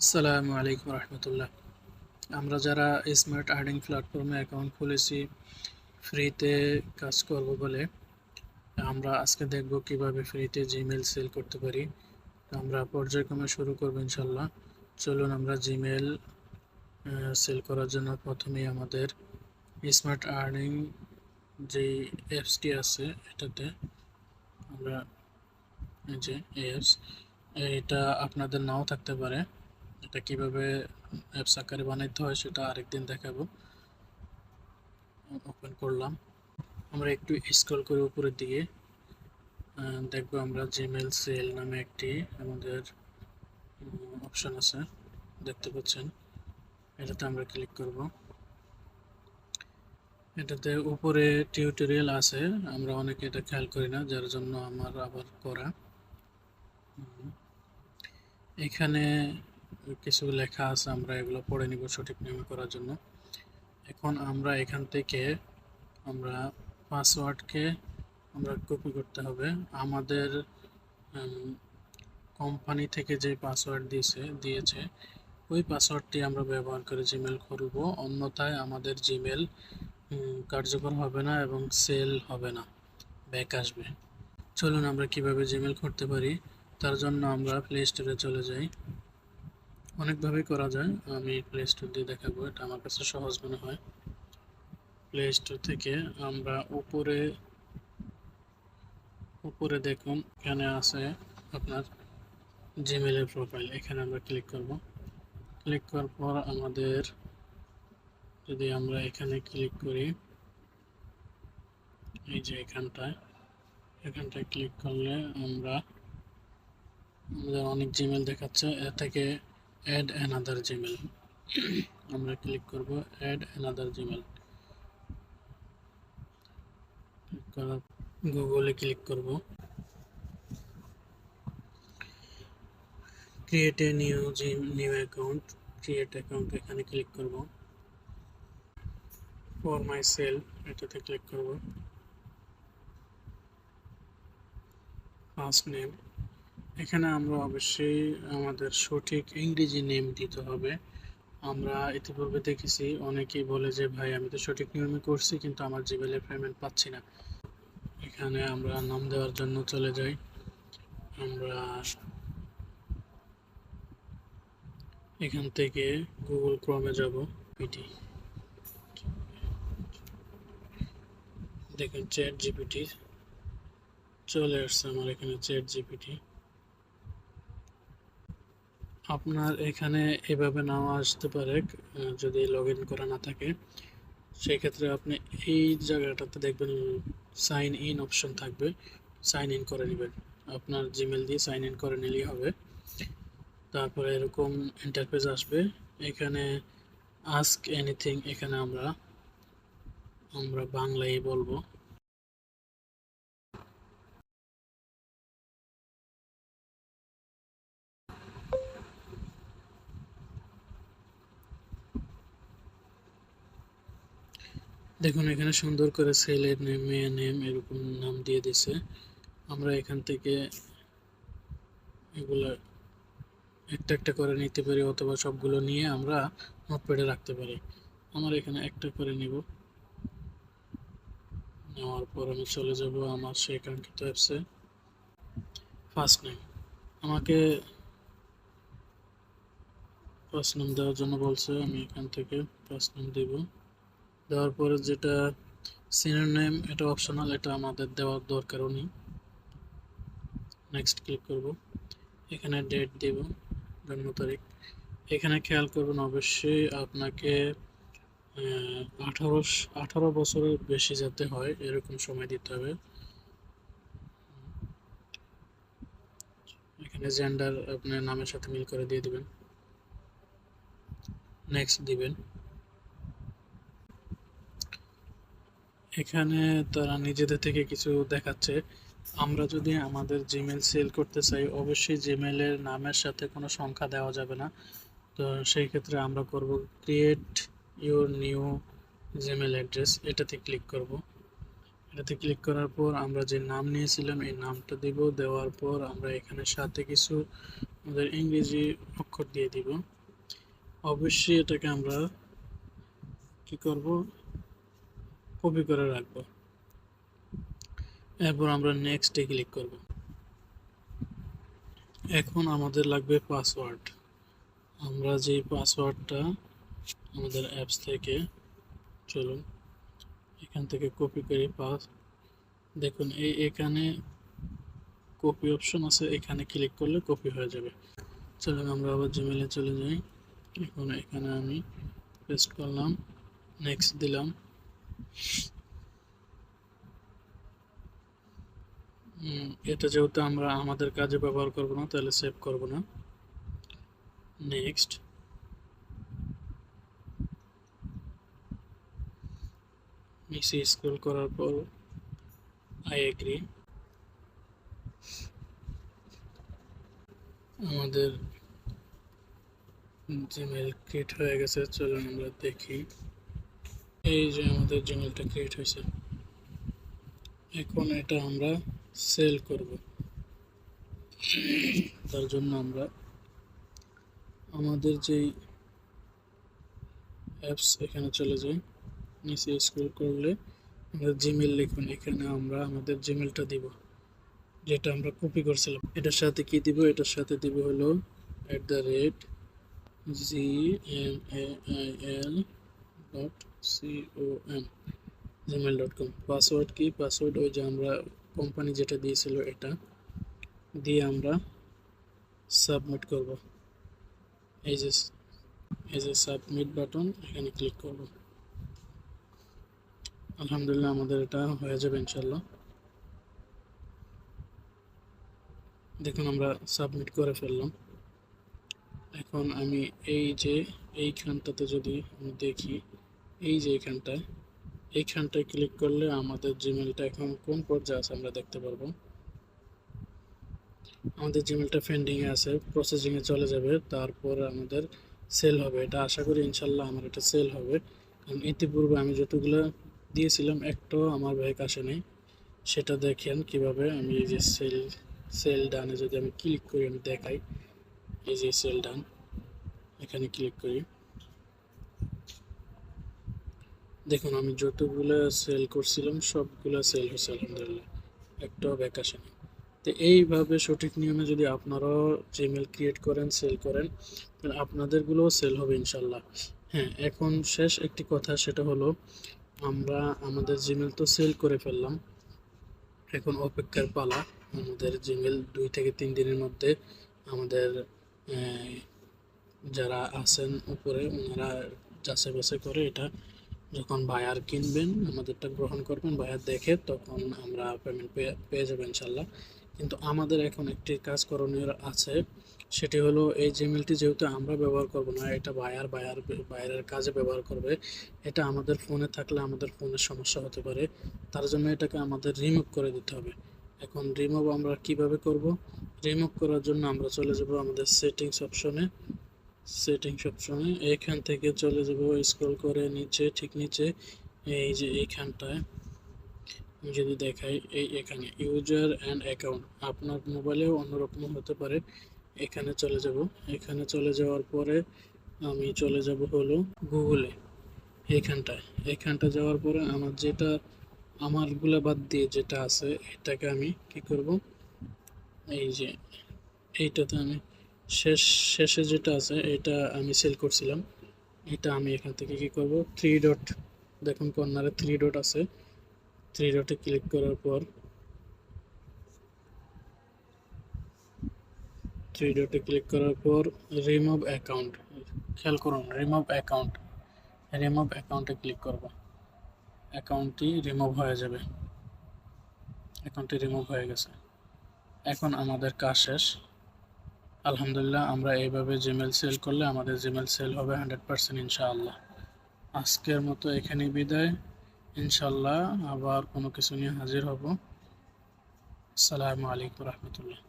আসসালামু আলাইকুম রহমতুল্লাহ। আমরা যারা স্মার্ট আর্নিং প্ল্যাটফর্মে অ্যাকাউন্ট খুলেছি ফ্রিতে কাজ করব বলে, আমরা আজকে দেখব কীভাবে ফ্রিতে জিমেল সেল করতে পারি। আমরা পর্যায়ক্রমে শুরু করব ইনশাল্লাহ চলুন আমরা জিমেল সেল করার জন্য প্রথমেই আমাদের স্মার্ট আর্নিং যে অ্যাপসটি আছে এটাতে আমরা যে অ্যাপস এটা আপনাদের নাও থাকতে পারে। এটা কীভাবে অ্যাপস আকারে বানাইতে হয় সেটা আরেকদিন দেখাবো। ওপেন করলাম। আমরা একটু স্ক্রল করে উপরের দিকে। দেখব আমরা জিমেল সেল নামে একটি আমাদের অপশন আছে। দেখতে পাচ্ছেন। এটাতে আমরা ক্লিক করব। এটাতে উপরে টিউটোরিয়াল আছে। আমরা অনেকে এটা খেয়াল করি না, যার জন্য আমার আবার করা। এখানে কিছু লেখা আছে, আমরা এগুলো পড়ে নিব সঠিক নিয়মে করার জন্য। এখন আমরা এখান থেকে আমরা পাসওয়ার্ডকে আমরা কপি করতে হবে। আমাদের কোম্পানি থেকে যে পাসওয়ার্ড দিয়েছে দিয়েছে, ওই পাসওয়ার্ডটি আমরা ব্যবহার করে জিমেল খুলব। অন্যথায় আমাদের জিমেল কার্যকর হবে না এবং সেল হবে না ব্যাক আসবে। চলুন আমরা কীভাবে জিমেল করতে পারি, তার জন্য আমরা প্লে স্টোরে চলে যাই। অনেকভাবেই করা যায়। আমি প্লে স্টোর দিয়ে দেখাবো। এটা আমার কাছে সহজ মনে হয়। প্লে স্টোর থেকে আমরা উপরে উপরে দেখুন, এখানে আছে আপনার জিমেলের প্রোফাইল এখানে আমরা ক্লিক করব। ক্লিক করার পর আমাদের, যদি আমরা এখানে ক্লিক করি, এই যে এখানটায় এখানটায় ক্লিক করলে আমরা আমাদের অনেক জিমেল দেখাচ্ছে। এ থেকে অ্যাড অ্যানাদার জিমেল আমরা ক্লিক করব অ্যাড অ্যানাদার জিমেল করার গুগলে ক্লিক করব ক্রিয়েট এ নিউ জিম নিউ অ্যাকাউন্ট ক্রিয়েট অ্যাকাউন্ট এখানে ক্লিক করব। ফর মাই সেল এটাতে ক্লিক করব। ফার্স্ট নেম এখানে আমরা অবশ্যই আমাদের সঠিক ইংরেজি নেম দিতে হবে। আমরা ইতিপূর্বে দেখেছি, অনেকেই বলে যে, ভাই, আমি তো সঠিক নিয়মে করছি, কিন্তু আমার জিমেলের পেমেন্ট পাচ্ছি না। এখানে আমরা নাম দেওয়ার জন্য চলে যাই। আমরা এখান থেকে গুগল ক্রমে যাব পিটি দেখেন চ্যাট জিপিটি চলে আসছে আমার এখানে চ্যাট জিপিটি আপনার এখানে এভাবে নাও আসতে পারে যদি লগ ইন করা না থাকে সেই ক্ষেত্রে আপনি এই জায়গাটাতে দেখবেন সাইন ইন অপশন থাকবে সাইন ইন করে নেবেন। আপনার জিমেল দিয়ে সাইন ইন করে নিলেই হবে। তারপরে এরকম ইন্টারফেস আসবে। এখানে আস্ক এনিথিং এখানে আমরা আমরা বাংলায় বলব। দেখুন, এখানে সুন্দর করে ছেলের নেম মেয়ের নেম এরকম নাম দিয়ে দিছে। আমরা এখান থেকে এগুলো একটা একটা করে নিতে পারি অথবা সবগুলো নিয়ে আমরা নোটপ্যাডে রাখতে পারি। আমার এখানে একটা করে নিব। নেওয়ার পর আমি চলে যাব আমার সেই কাঙ্ক্ষিত অ্যাপসে ফার্স্ট নেম আমাকে ফার্স্ট নেম দেওয়ার জন্য বলছে, আমি এখান থেকে ফার্স্ট নেম দেব। দেওয়ার পরে যেটা সিনিয়র নেম এটা অপশনাল এটা আমাদের দেওয়ার দরকারও নেই। নেক্সট ক্লিক করব। এখানে ডেট দেব, জন্ম তারিখ। এখানে খেয়াল করবেন অবশ্যই আপনাকে আঠারো আঠারো বছরের বেশি যাতে হয়, এরকম সময় দিতে হবে। এখানে জেন্ডার আপনার নামের সাথে মিল করে দিয়ে দিবেন। নেক্সট দিবেন। এখানে তারা নিজেদের থেকে কিছু দেখাচ্ছে। আমরা যদি আমাদের জিমেল সেল করতে চাই, অবশ্যই জিমেলের নামের সাথে কোনো সংখ্যা দেওয়া যাবে না। তো সেই ক্ষেত্রে আমরা করব create your new Gmail address এটাতে ক্লিক করব। এটাতে ক্লিক করার পর আমরা যে নাম নিয়েছিলাম, এই নামটা দিব। দেওয়ার পর আমরা এখানে সাথে কিছু আমাদের ইংরেজি অক্ষর দিয়ে দিব। অবশ্যই এটাকে আমরা কি করব? কপি করে রাখব। এরপর আমরা নেক্সটে ক্লিক করব। এখন আমাদের লাগবে পাসওয়ার্ড আমরা যে পাসওয়ার্ডটা আমাদের অ্যাপস থেকে, চলুন, এখান থেকে কপি করে পাস দেখুন এই এখানে কপি অপশন আছে, এখানে ক্লিক করলে কপি হয়ে যাবে। চলুন, আমরা আবার জিমেলে চলে যাই। এখন এখানে আমি পেস্ট করলাম নেক্সট দিলাম। এটা যেহেতু আমরা আমাদের কাজে ব্যবহার করব না, তাহলে সেভ করব না। নেক্সট নিচে স্ক্রল করার পর আই এগ্রি আমাদের জিমেল ক্রিয়েট হয়ে গেছে, চলুন আমরা দেখি। এই যে আমাদের জিমেলটা ক্রিয়েট হয়েছে। এখন এটা আমরা সেল করব। তার জন্য আমরা আমাদের যেই অ্যাপস এখানে চলে যাই। নিচে স্ক্রল করলে আমরা জিমেল লিখুন। এখানে আমরা আমাদের জিমেলটা দিব। যেটা আমরা কপি করছিলাম। এটার সাথে কি দিব? এটার সাথে দিব হলো at the rate G M A I L dot C O M Gmail dot com password কি? পাসওয়ার্ড ওই যে আমরা কোম্পানি যেটা দিয়েছিল এটা, দিয়ে আমরা সাবমিট করব। এই যে এই যে সাবমিট বাটন এখানে ক্লিক করব। আলহামদুলিল্লাহ আমাদের এটা হয়ে যাবে ইনশাল্লাহ দেখুন আমরা সাবমিট করে ফেললাম। এখন আমি এই যে এইখানটাতে যদি আমি দেখি এই যে এইখানটায় এইখানটায় ক্লিক করলে আমাদের জিমেলটা এখন কোন পর্যায়ে আছে আমরা দেখতে পারব। আমাদের জিমেলটা পেন্ডিংয়ে আছে প্রসেসিংয়ে চলে যাবে, তারপর আমাদের সেল হবে। এটা আশা করি ইনশাল্লাহ আমার এটা সেল হবে। কারণ ইতিপূর্বে আমি যতগুলো দিয়েছিলাম, একটাও আমার ব্যাগ আসেনি সেটা দেখেন কীভাবে আমি এই যে সেল সেল ডানে যদি আমি ক্লিক করি, আমি দেখাই। এই যে সেল ডান এখানে ক্লিক করি। দেখুন, আমি যতগুলো সেল করছিলাম, সবগুলো সেল হয়েছে, আলহামদুলিল্লাহ। একটাও ব্যাক আসেনি তো এইভাবে সঠিক নিয়মে যদি আপনারাও জিমেল ক্রিয়েট করেন সেল করেন, তাহলে আপনাদেরগুলোও সেল হবে ইনশাল্লাহ। হ্যাঁ এখন শেষ একটি কথা, সেটা হলো, আমরা আমাদের জিমেল তো সেল করে ফেললাম। এখন অপেক্ষার পালা, আমাদের জিমেল দুই থেকে তিন দিনের মধ্যে আমাদের যারা আছেন উপরে, ওনারা যাচাই বাছাই করে এটা যখন বায়ার কিনবেন, আমাদেরটা গ্রহণ করবেন বায়ার দেখে তখন আমরা পেমেন্ট পেয়ে যাব ইনশাল্লাহ। কিন্তু আমাদের এখন একটি কাজ করণীয় আছে, সেটি হলো এই জিমেলটি যেহেতু আমরা ব্যবহার করব না, এটা বায়ার বায়ার বায়ারের কাজে ব্যবহার করবে, এটা আমাদের ফোনে থাকলে আমাদের ফোনের সমস্যা হতে পারে, তার জন্য এটাকে আমাদের রিমুভ করে দিতে হবে। এখন রিমুভ আমরা কীভাবে করব? রিমুভ করার জন্য আমরা চলে যাব আমাদের সেটিংস অপশনে সেটিংস অপশনে এইখান থেকে চলে যাব স্ক্রল করে নিচে, ঠিক নিচে, এই যে এইখানটায়। যদি দেখাই, এই এখানে ইউজার অ্যান্ড অ্যাকাউন্ট আপনার মোবাইলেও অন্যরকম হতে পারে। এখানে চলে যাব। এখানে চলে যাওয়ার পরে আমি চলে যাব হলো গুগলে, এইখানটায়। এইখানটা যাওয়ার পরে আমার যেটা, আমারগুলো বাদ দিয়ে যেটা আছে, এটাকে আমি কি করব? এই যে, এইটাতে আমি শেষ, শেষে যেটা আছে, এটা আমি সেল করছিলাম। এটা আমি এখান থেকে কি করব? থ্রি ডট দেখুন কর্নারে থ্রি ডট আছে। থ্রি ডটে ক্লিক করার পর থ্রি ডটে ক্লিক করার পর রিমুভ অ্যাকাউন্ট খেয়াল করুন রিমুভ অ্যাকাউন্ট রিমুভ অ্যাকাউন্টে ক্লিক করব। অ্যাকাউন্টটি রিমুভ হয়ে যাবে। অ্যাকাউন্টটি রিমুভ হয়ে গেছে। এখন আমাদের কাজ শেষ। আলহামদুলিল্লাহ, আমরা এইভাবে জিমেল সেল করলে আমাদের জিমেল সেল হবে হান্ড্রেড পারসেন্ট ইনশাআল্লাহ। আজকের মতো এখানেই বিদায়। ইনশাল্লাহ আবার কোনো কিছু নিয়ে হাজির হব। আসসালামু আলাইকুম রহমতুল্লাহ।